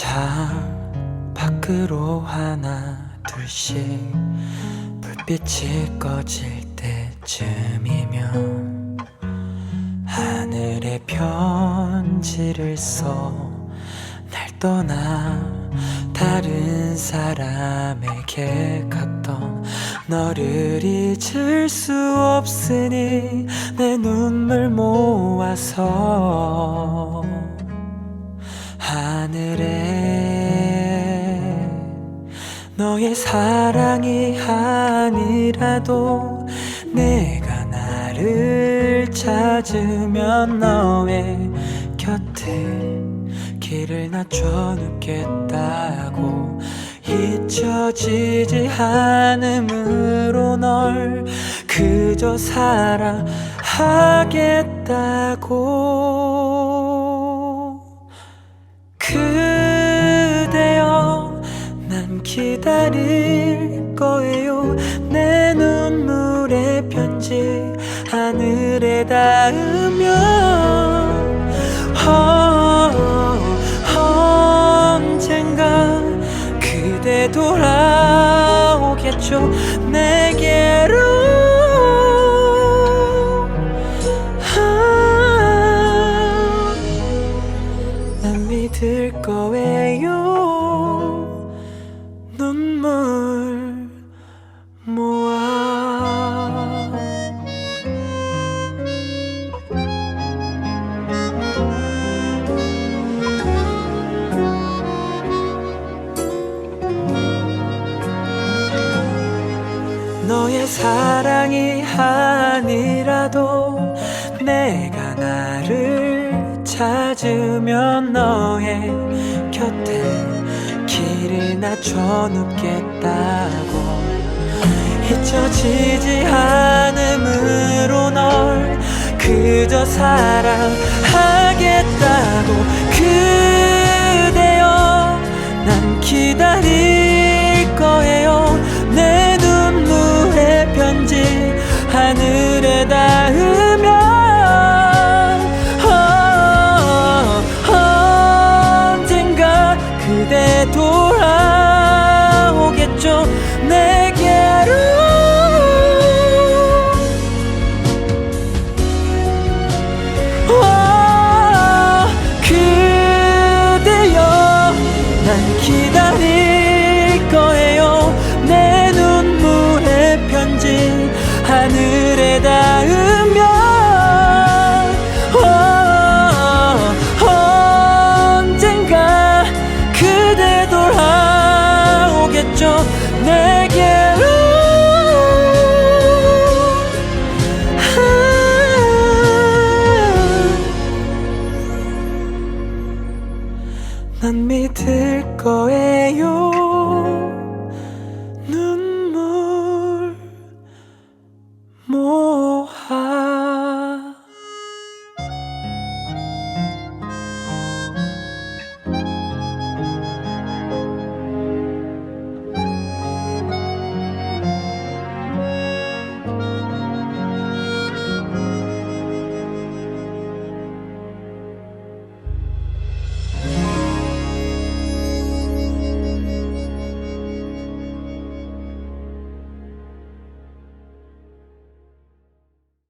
창 밖으로 하나 둘씩 불빛이 꺼질 때쯤이면 하늘에 편지를 써. 날 떠나 다른 사람에게 갔던 너를 잊을 수 없으니 내 눈물 모아서 하늘에 너의 사랑이 아니라도 내가 나를 찾으면 너의 곁에 길을 낮춰 눕겠다고 잊혀지지 않음으로 널 그저 사랑하겠다고 하늘에 닿으면 어, 언젠가 그대 돌아오겠죠. 내게로 아, 난 믿을 거예요. 눈물 너의 사랑이 아니라도 내가 나를 찾으면 너의 곁에 길을 낮춰 눕겠다고. 잊혀지지 않음으로 널 그저 사랑 하늘에 닿으면 어, 언젠가 그대 돌아오겠죠. 내게로 난 믿을 거예요 more.